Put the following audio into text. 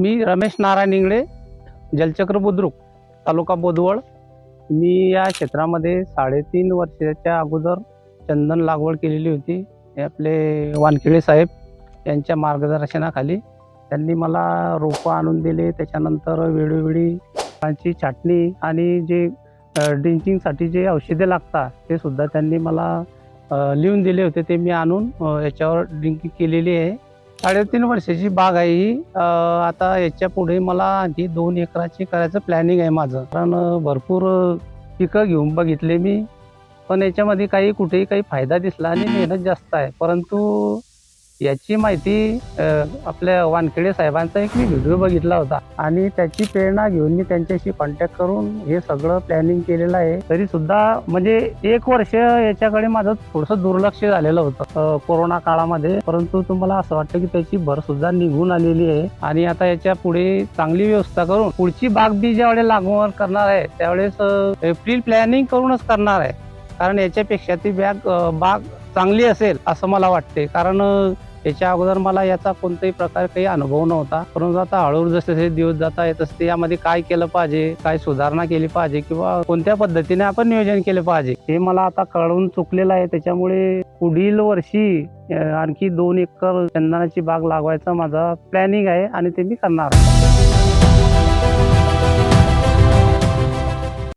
मी रमेश नारायण इंगळे जलचक्र बुद्रुक तालुका बोदवळ मी या क्षेत्रामध्ये साडेतीन वर्षाच्या अगोदर चंदन लागवड केलेली होती. हे आपले वानखेडे साहेब यांच्या मार्गदर्शनाखाली त्यांनी मला रोपं आणून दिले. त्याच्यानंतर वेळोवेळी फळांची छाटणी आणि जे ड्रिंकिंगसाठी जे औषधे लागतात ते सुद्धा त्यांनी मला लिहून दिले होते. ते मी आणून याच्यावर ड्रिंकिंग केलेली आहे. साडेतीन वर्षाची बाग आहे ही. आता याच्यापुढे मला आणखी दोन एकराची करायचं प्लॅनिंग आहे माझं. कारण भरपूर पिकं घेऊन बघितले मी. पण याच्यामध्ये काही कुठेही काही फायदा दिसला आणि मेहनत जास्त आहे. परंतु याची माहिती आपल्या वानखेडे साहेबांचा एक मी व्हिडिओ बघितला होता. आणि त्याची प्रेरणा घेऊन मी त्यांच्याशी कॉन्टॅक्ट करून हे सगळं प्लॅनिंग केलेलं आहे. तरी सुद्धा म्हणजे एक वर्ष याच्याकडे माझं थोडंसं दुर्लक्ष झालेलं होतं कोरोना काळामध्ये. परंतु तुम्हाला असं वाटतं की त्याची भर सुद्धा निघून आलेली आहे. आणि आता याच्यापुढे चांगली व्यवस्था करून पुढची बाग बी ज्यावेळेस लागवड करणार आहे त्यावेळेस एप्रिल प्लॅनिंग करूनच करणार आहे. कारण याच्यापेक्षा ती बॅग बाग चांगली असेल असं मला वाटते कारण त्याच्या याच्या अगोदर मला याचा कोणत्याही प्रकार काही अनुभव नव्हता. परंतु आता हळूहळू जसे जसे दिवस जाता येत तसे यामध्ये काय केलं पाहिजे काय सुधारणा केली पाहिजे किंवा कोणत्या पद्धतीने आपण नियोजन केले पाहिजे हे मला आता कळून चुकलेलं आहे. त्याच्यामुळे पुढील वर्षी आणखी दोन एकर चंदनाची बाग लागवायचा माझा प्लॅनिंग आहे आणि ते मी करणार आहे.